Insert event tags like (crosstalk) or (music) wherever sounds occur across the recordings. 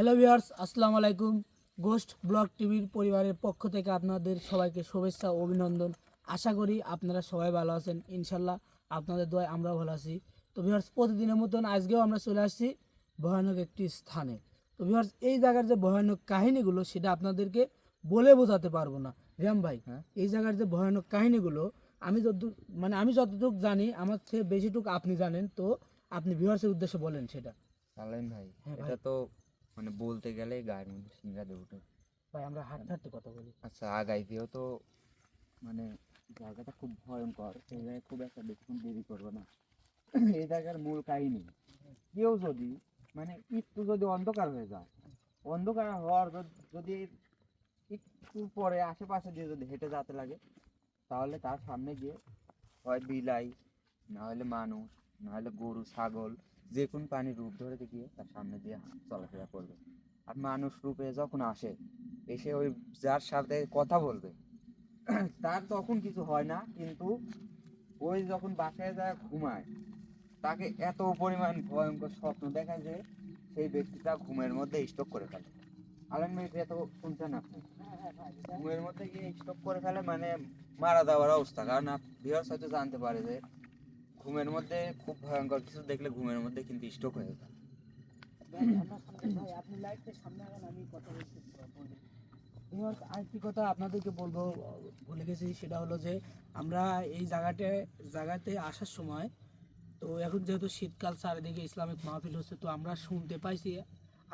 Hello viewers আসসালামু আলাইকুম। Ghost blog টিভির পরিবারের পক্ষ থেকে আপনাদের সবাইকে শুভেচ্ছা অভিনন্দন। আশা করি আপনারা সবাই ভালো আছেন। ইনশাল্লাহ আপনাদের দোয়ায় আমরাও ভালো আছি। তো ভিউয়ার্স প্রতিদিনের মতন আজকেও আমরা চলে আসছি ভয়ানক একটি স্থানে। তো ভিউয়ার্স এই জায়গার যে ভয়ানক কাহিনীগুলো সেটা আপনাদেরকে বলে বোঝাতে পারব না। রিয়াম ভাই হ্যাঁ। এই জায়গার যে ভয়ানক কাহিনীগুলো আমি যতটুকু মানে আমি যতটুকু জানি আমার থেকে বেশিটুকু আপনি জানেন। তো আপনি ভিউয়ার্সের উদ্দেশ্যে বলেন সেটা। সালাইন ভাই হ্যাঁ ভাই। এটা তো মানে বলতে গেলে গায়ের মধ্যে দিয়ে ওঠে। ভাই আমরা হাঁটতে হাঁটতে কথা বলি। আচ্ছা আগাইতেও তো। মানে জায়গাটা খুব ভয়ঙ্কর। এই জায়গায় খুব একটা বেশিক্ষণ দেরি করব না। এই জায়গার মূল কাহিনী। কেউ যদি মানে একটু যদি অন্ধকার হয়ে যায় অন্ধকার হওয়ার যদি- যদি একটু পরে আশেপাশে দিয়ে যদি হেঁটে যেতে লাগে তাহলে তার সামনে গিয়ে হয় বিলাই না হলে মানুষ না হলে গরু ছাগল যে কোন প্রাণীর রূপ ধরে দেখিয়ে তার সামনে দিয়ে চলাফেরা করবে। আর মানুষ রূপে যখন আসে, এসে ওই যার সাথে কথা বলবে, তার তখন কিছু হয় না, কিন্তু ওই যখন বাসায় যায়, ঘুমায়, তাকে এত পরিমাণ ভয়ঙ্কর স্বপ্ন দেখায় যে সেই ব্যক্তিটা ঘুমের মধ্যে স্টক করে ফেলে। আলেন ভাই, এটা তো শুনছেন আপনি? ঘুমের মধ্যে গিয়ে স্টক করে ফেলে মানে মারা যাওয়ার অবস্থা। কারণ ভিউয়ার্স হয়তো জানতে পারে যে ঘুমের মধ্যে খুব ভয়ঙ্কর, কিছু দেখলে ঘুমের মধ্যে কিন্তু স্টক হয়ে বলি ভিউয়ার্স আরেকটি কথা আপনাদেরকে বলব ভুলে গেছি, সেটা হলো যে আমরা এই জায়গাতে জায়গাতে আসার সময়, তো এখন যেহেতু শীতকাল, চারিদিকে ইসলামিক মাহফিল হচ্ছে, তো আমরা শুনতে পাইছি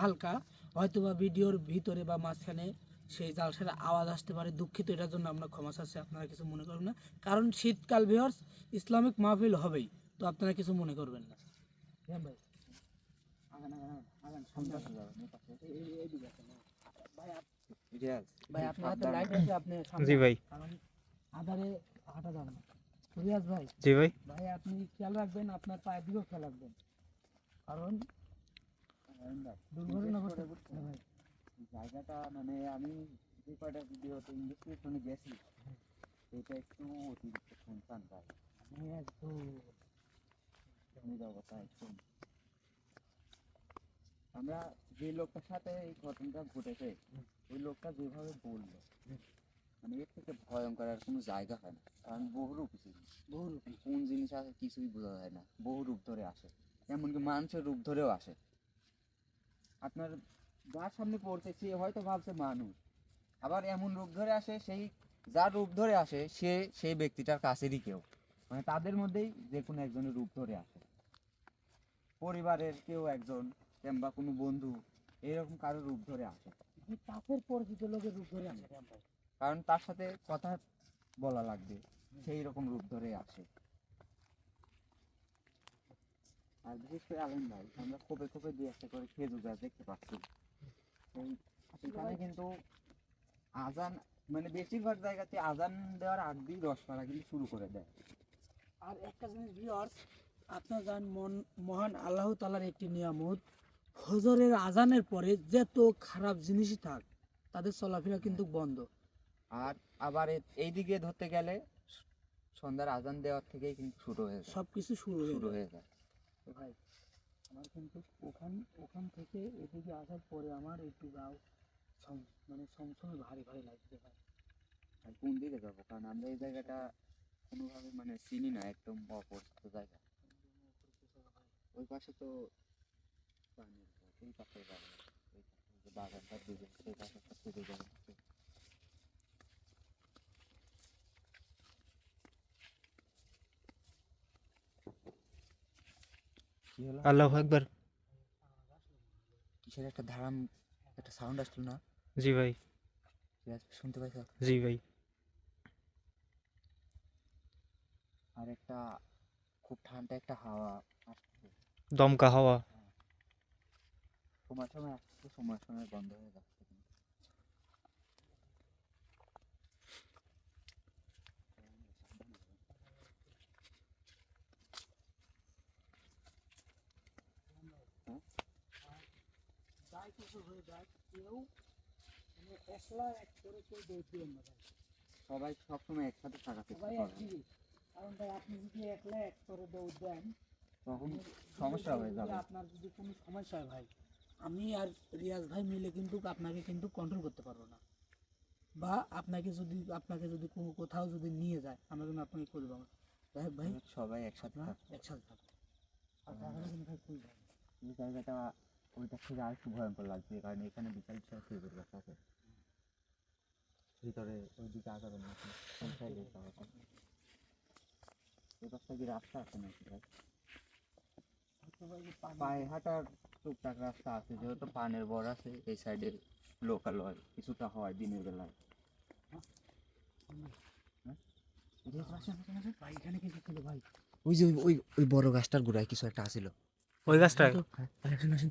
হালকা, হয়তোবা ভিডিওর ভিতরে বা মাঝখানে সেই জালসার আওয়াজ আসতে পারে দুঃখিত এটার জন্য আমরা ক্ষমা চাচ্ছি আপনারা কিছু মনে করবেন না। কারণ শীতকাল ভিউয়ার্স ইসলামিক মাহফিল হবেই তো আপনারা কিছু মনে করবেন না। হ্যাঁ ভাই। হ্যাঁ। জি ভাই কারণ আধারে হাঁটা যাবে না। রিয়াজ ভাই। জি ভাই। ভাই আপনি খেয়াল রাখবেন আপনার পায়ের দিকেও খেয়াল রাখবেন। কারণ দুর্ঘটনা ঘটে হ্যাঁ ভাই। জায়গাটা মানে আমি যে কয়টা ভিডিওতে ইনভেস্টিগেশনে গেছি এটা একটু অতিরিক্ত শুনতাম ভাই আমি একটু অবস্থা একদম। আমরা যে লোকটার সাথে এই ঘটনাটা ঘটেছে ওই লোকটা যেভাবে বলল মানে এর থেকে ভয়ঙ্কর আর কোনো জায়গা হয় না। কারণ বহুরূপ জিনিস। বহুরূপী। কোন জিনিস আছে কিছুই বোঝা যায় না। বহু রূপ ধরে আসে। এমনকি মানুষের রূপ ধরেও আসে। আপনার যার সামনে পড়ছে সে হয়তো ভাবছে মানুষ। আবার এমন রূপ ধরে আসে সেই যার রূপ ধরে আসে সে সেই ব্যক্তিটার কাছেরই কেউ। মানে তাদের মধ্যেই যে কোনো একজনের রূপ ধরে আসে। পরিবারের কেউ একজন কিংবা কোনো বন্ধু এরকম কারও রূপ ধরে আসে। কাছের পরিচিত লোকের রূপ ধরে আসে। কারণ তার সাথে কথা বলা লাগবে সেই রকম রূপ ধরে আসে। আর বিশেষ করে আলম ভাই আমরা খোপে খোপে দিয়ে একটা করে খেজুর গাছ দেখতে পাচ্ছি। এই সেখানে কিন্তু আজান মানে বেশিরভাগ জায়গাতে আজান দেওয়ার আগ দিয়ে রস করা কিন্তু শুরু করে দেয়। আর একটা জিনিস ভিউয়ার্স আপনার জান মন মহান আল্লাহ তালার একটি নিয়ামত ফজরের আজানের পরে যত খারাপ জিনিসই থাক তাদের চলাফেরা কিন্তু বন্ধ। আর আবার এইদিকে ধরতে গেলে সন্ধ্যার আজান দেওয়ার থেকেই কিন্তু শুরু হয়ে যায়। সব কিছু শুরু শুরু হয়ে যায়। ভাই আমার কিন্তু ওখান ওখান থেকে এদিকে আসার পরে আমার একটু গাও মানে সমসময় ভারী ভারী লাগছে ভাই। আর কোন দিকে যাব? কারণ আমরা এই জায়গাটা কোনোভাবে মানে চিনি না, একদম অপরিচিত জায়গা। ওই পাশে তো পানির এই পাশে বাগান ওই বাগানটার দিকে সেই পাশে একটা ছোটো জায়গা আছে। কি হলো আল্লাহ একবার কিসের একটা ধারাম একটা সাউন্ড আসলো না? জি ভাই। শুনতে পাইছো? জি ভাই। আর একটা খুব ঠান্ডা একটা হাওয়া দমকা হাওয়া। সময় সময় আসছে সময় সময় বন্ধ হয়ে যাচ্ছে কিন্তু। যাই কিছু হয়ে যায় কেউ মানে একলা এক করে কেউ দৌড় দিবেন না ভাই সবাই সবসময় একসাথে থাকা সবাই কারণ ভাই আপনি যদি একলা এক করে দৌড় দেন তখন সমস্যা হয়ে যাবে। আপনার যদি কোনো সমস্যা হয় ভাই আমি আর রিয়াজ ভাই মিলে কিন্তু আপনাকে কিন্তু কন্ট্রোল করতে পারব না। বা আপনাকে যদি আপনাকে যদি কোনো কোথাও যদি নিয়ে যায় আমরা কিন্তু আপনাকে করে দেবো যাই হোক ভাই সবাই একসাথে একসাথে থাকব আর ভাই খুবই ভালো। জায়গাটা ওইটা থেকে আর একটু ভয়ঙ্কর লাগছে কারণ এখানে বিশাল বিশাল খেজুর গাছ আছে ভিতরে ওইদিকে আগাবে না কোন সাইডে যায়? এই পাশটা কি রাস্তা আছে নাকি ভাই? পায়ে হাঁটার টুকটাক রাস্তা আছে যেহেতু পানের বর আছে এই সাইডে লোকাল হয় কিছুটা হয় দিনের বেলায় হ্যাঁ? এদিকে আসেন, আসেন, আসেন। ভাই এখানে কিছু ছিল ভাই ওই যে ওই ওই বড় গাছটার গোড়ায় কিছু একটা আছিল ওই গাছটা তো- ভাই আসেন আসেন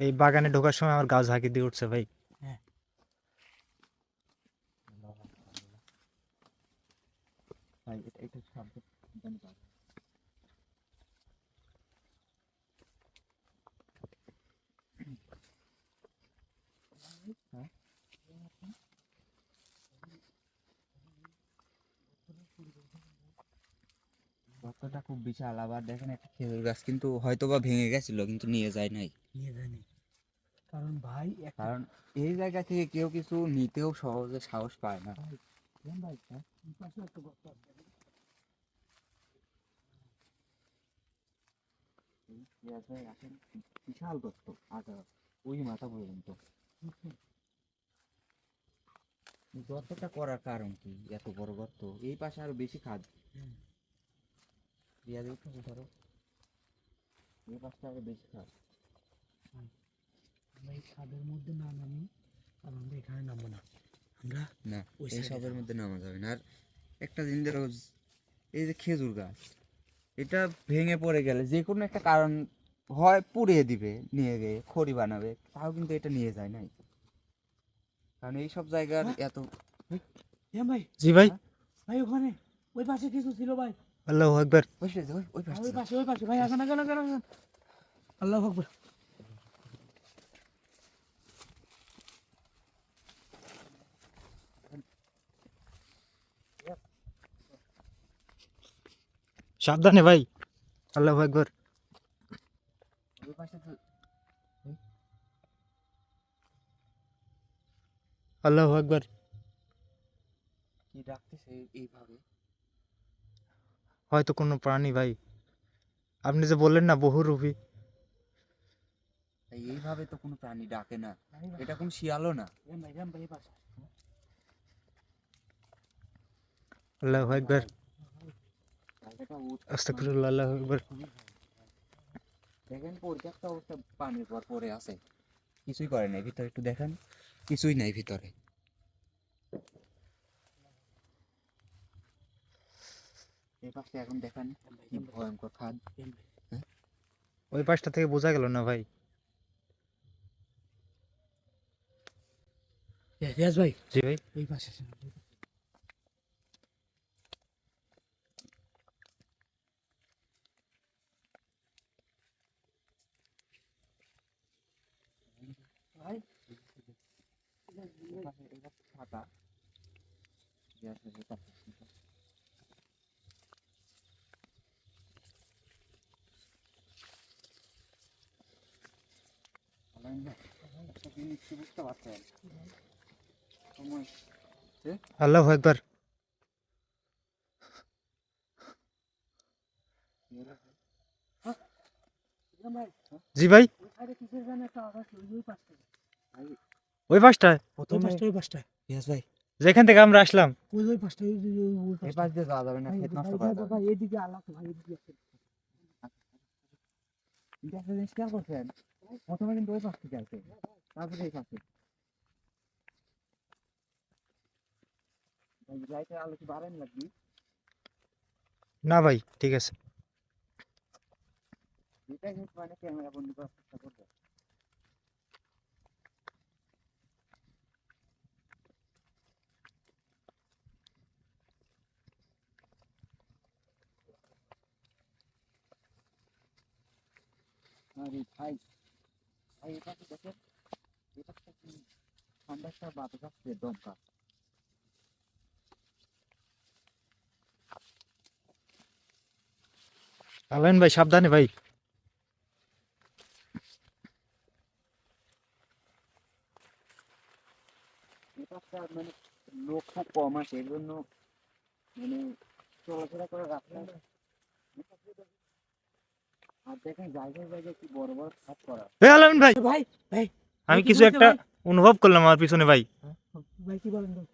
এই বাগানে ঢোকার সময় আমার গাছ ঝাঁকি দিয়ে উঠছে ভাই। ভাই এটা এটা শব্দ হ্যাঁ? গর্তটা খুব বিশাল আবার দেখেন একটা খেজুর গাছ কিন্তু হয়তো বা ভেঙে গেছিল কিন্তু নিয়ে যায় নাই। নিয়ে যায়নি কারণ ভাই কারণ এই জায়গা থেকে কেউ কিছু নিতেও সহজে সাহস পায় না। ভাই পাশে একটা গর্ত আছে। এই পেঁয়াজের এখন বিশাল গর্ত আগা ওই মাথা পর্যন্ত। গর্তটা করার কারণ কি? এত বড় গর্ত এই পাশে আরও বেশি খাদ। পেঁয়াজ উঠে ধরো। এই পাশটা আরও বেশি খাদ আমরা এই ছাদের মধ্যে না নামি আর আমরা এখানে নামবো না। আমরা না ওই এই সবের মধ্যে নামা যাবে না। আর একটা জিনিস ধরো এই যে খেজুর গাছ এটা ভেঙে পড়ে গেলে যে কোনো একটা কারণ হয় পুড়িয়ে দিবে নিয়ে গিয়ে খড়ি বানাবে তাও কিন্তু এটা নিয়ে যায় নাই। কারণ এই সব জায়গার হ্যাঁ? এত হ্যাঁ ভাই। জি ভাই। ভাই ওখানে ওই পাশে কিছু ছিল ভাই। আল্লাহ একবার ওই পাশে, ওই- ওই পাশে ওই যাও। পাশে ওই পাশে ভাই আসেন আসেন আসেন আসেন আল্লাহ আকবার সাবধানে ভাই আল্লাহ একবার ওই পাশে তো আল্লাহ একবার কি ডাকতেছে এই- এইভাবে হয়তো কোনো প্রাণী ভাই। আপনি যে বললেন না বহুরূপী এই- এইভাবে তো কোনো প্রাণী ডাকে না। এটা কোনো শিয়ালও না। আল্লাহ একবার আস্তাগফিরুল্লাহ আল্লাহ একবার দেখেন পর্যাপ্ত অবস্থা পানির পর পরে আছে। কিছুই করে নাই ভিতরে একটু দেখেন। কিছুই নাই ভিতরে। এই পাশে এখন দেখেন কি ভয়ঙ্কর খাদ। ওই পাশটা থেকে বোঝা গেল না ভাই। রিয়াজ ভাই জি ভাই। এই পাশে আসেন ভাই এই পাশে- এই পাশে ফাঁকা। এই পাশে- এই পাশে। বলেন না, একটা জিনিস কি বুঝতে পারছেন সময় আল্লাহ একবার জি ভাই। ওই কিসের যেন একটা ওই পাশটায় ওই পাশটায় ওই পাশটায় ইয়াস ভাই। যেখান থেকে আমরা আসলাম। ওই ওই পাশটায় ওই ওই- ওই- ওই এই পাশ দিয়ে যাওয়া যাবে না ভাই, নষ্ট করা যাবে এদিকে আল্লাহ ভাই এদিকে আসেন। কিন্তু একটা জিনিস খেয়াল করছেন? প্রথমে কিন্তু ওই পাশ থেকে আসে। তারপরে এই পাশে। লাইটের আলো কি বাড়ান লাগবে না ভাই ঠিক আছে। এটাই হচ্ছে মানে ক্যামেরা বন্দি করার চেষ্টা করবে। ভাই এটা কি দেখেন এটা কি ঠান্ডা বাতাস আসছে দমকা আলাইন ভাই সাবধানে ভাই। এটা মানে লোক খুব কম আছে এর জন্য মানে চলাফেরা করে রাস্তা আর দেখেন জায়গায় জায়গায় কি বড় বড় খাত করা এ আলাইন ভাই ভাই ভাই আমি কি কিছু বলছে একটা ভাই? অনুভব করলাম আমার পিছনে ভাই ভাই কি বলেন ভাই?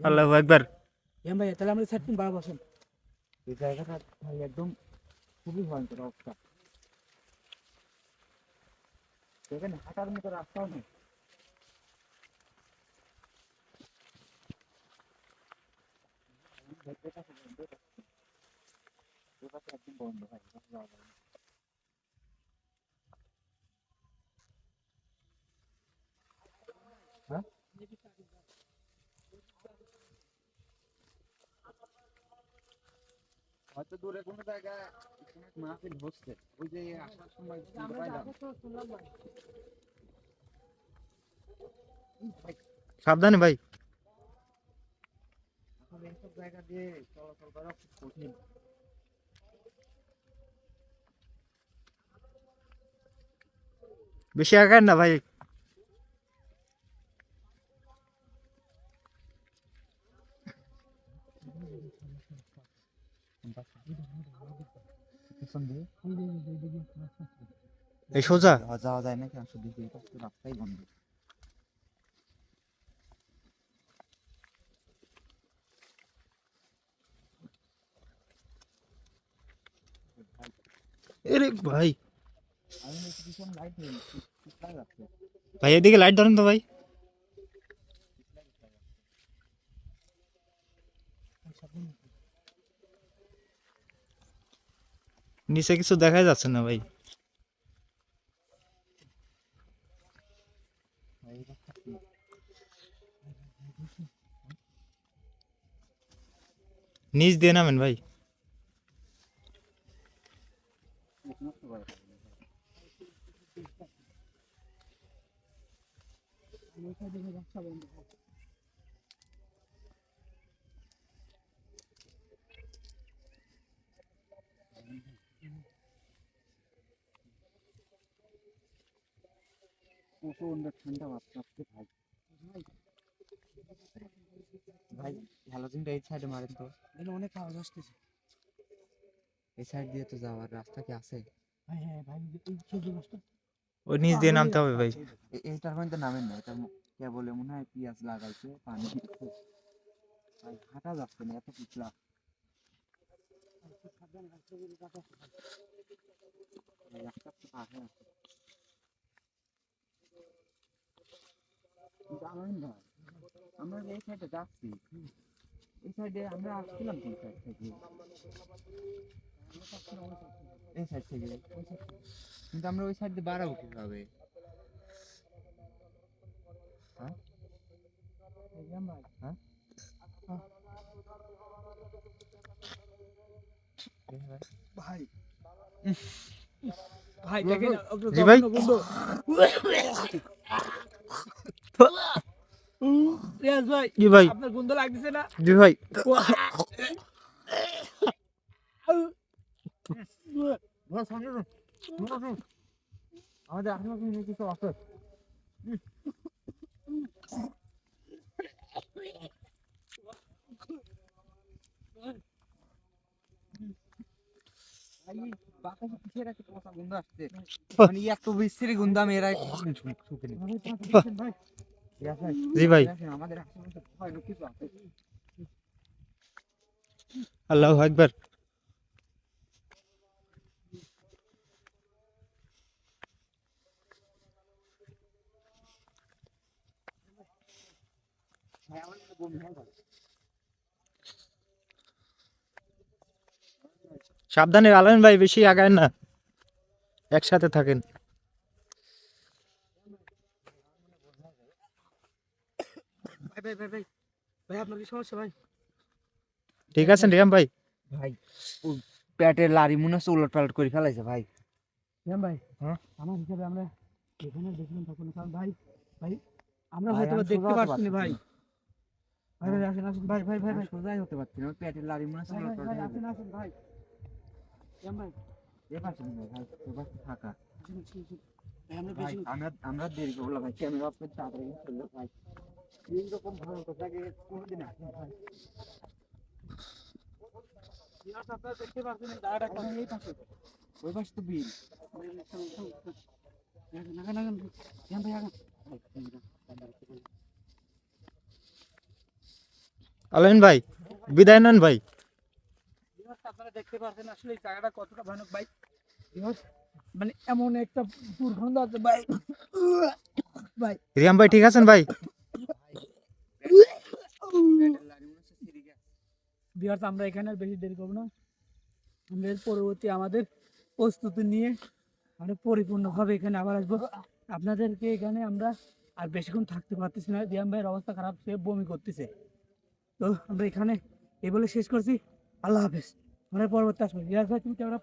আল্লাহ একবার হ্যাঁ ভাই তাহলে আমরা ছাড়ছেন বারো বসেন এই জায়গাটা ভাই একদম খুবই ভয়ঙ্কর অবস্থা সেখানে হাঁটার মতো রাস্তাও নেই একদম বন্ধ ভাই এপাশে যাওয়া যাবে না। হয়তো দূরে কোনো জায়গায় মাহফিল হচ্ছে। ওই যে আসার সময় সাবধানে ভাই। এইসব জায়গা দিয়ে চলাচল করা খুব কঠিন। বেশি আগার না ভাই। এই সোজা? যাওয়া যায় নাকি আসলে দিকে রাস্তাই বন্ধ এরে ভাই। ভাই, এদিকে লাইট ধরেন তো ভাই। নিচে কিছু দেখাই যাচ্ছে না ভাই এই রাস্তা কি? নিচ দিয়ে নামেন ভাই নষ্ট করা প্রচণ্ড ঠান্ডা বাতাস ভাই। ভাই হ্যালোজিনটা এই সাইডে মারেন তো। এখানে অনেক আওয়াজ আসতেছে। এই সাইড দিয়ে তো যাওয়ার রাস্তা কি আছে? হ্যাঁ হ্যাঁ ভাই এই সবজি গাছটা ওই নিচ দিয়ে নামতে হবে ভাই। এইটার মধ্যে নামেন না এটা কে বলে মনে হয় পিঁয়াজ লাগাইছে পানি দিচ্ছে। ভাই হাঁটা যাচ্ছে না এত পিছলা। ভাই, আস্তে আস্তে পার হয়ে আসছে। জানেন ভাই আমরা এই সাইডে যাচ্ছি এই সাইডে আমরা আসছিলাম কোন সাইড থেকে? এই সাইড থেকে। কিন্তু আমরা ওই সাইড দিয়ে বাড়াবো কীভাবে? হ্যাঁ? ভাই। ভাই দেখেন ভাই। (laughs) ভাই জি ভাই। আপনার গন্ধ লাগতেছে না জি ভাই। আমাদের আশেপাশে কিছু আছে এত বিশ্রী এর জি ভাই। আল্লাহ একবার। সাবধানে আলামিন ভাই বেশি আগায় না। একসাথে থাকেন। ভাই ভাই ভাই ভাই ভাই আপনার কি সমস্যা ভাই ঠিক আছে রিয়াম ভাই। ভাই ও পেটের লারি মনে হচ্ছে উলট পালট করে ফেলাইছে ভাই। রিয়াম ভাই হ্যাঁ? আমার হিসাবে আমরা এখানে দেখলাম তখন কারণ ভাই ভাই আমরা ভাই, হয়তো বা আমি দেখতে সোজা হতে পারছি না ভাই। পারছি ভাই ভাই আসেন আসেন ভাই ভাই ভাই ভাই। সোজাই হতে পারছি না ওর পেটের লারি মনে হচ্ছে ভাই, উলট ভাই, পালট ভাই, হয়ে আসেন গেছে। আসেন ভাই। রিয়াম ভাই। এ পাশে নেই ভাই এ পাশে থাকা। আসেন, আসেন, আসেন। ভাই আমরা ভাই বেশি আমরা আমরা দেরি করব না ভাই ক্যামেরা অফ করে তাড়াতাড়ি চলল ভাই। এইরকম ভয়ঙ্কর জায়গায় কোনোদিন আসেনি ভাই বিরাট আপনারা দেখতে পাচ্ছেন এই জায়গাটা কত এই পাশে ওই পাশে তো বিল আগান আগান আগান রিয়াম ভাই আগান ভাই, ক্যামেরা, ক্যামেরা, ক্যামেরা। আলামিন ভাই বিদায় নেন ভাই বিহার আপনারা দেখতে পাচ্ছেন আসলে এই জায়গাটা কতটা ভয়ানক ভাই বিহার মানে এমন একটা দুর্গন্ধ আছে ভাই ভাই রিয়াম ভাই ঠিক আছেন ভাই পেটের লারি মনে হচ্ছে ছিঁড়ে গেছে। বিহার আমরা এখানে আর বেশি দেরি করব না। আমরা পরবর্তী আমাদের প্রস্তুতি নিয়ে আমরা পরিপূর্ণভাবে এখানে আবার আসব। আপনাদেরকে এখানে আমরা আর বেশিক্ষণ থাকতে পারতেছি না। দিয়াম ভাইয়ের অবস্থা খারাপ, সে বমি করতেছে। তো আমরা এখানে এ বলে শেষ করছি। আল্লাহ হাফেজ। আমরা পরবর্তী আসব। বিহার ভাই, তুমি ক্যামেরা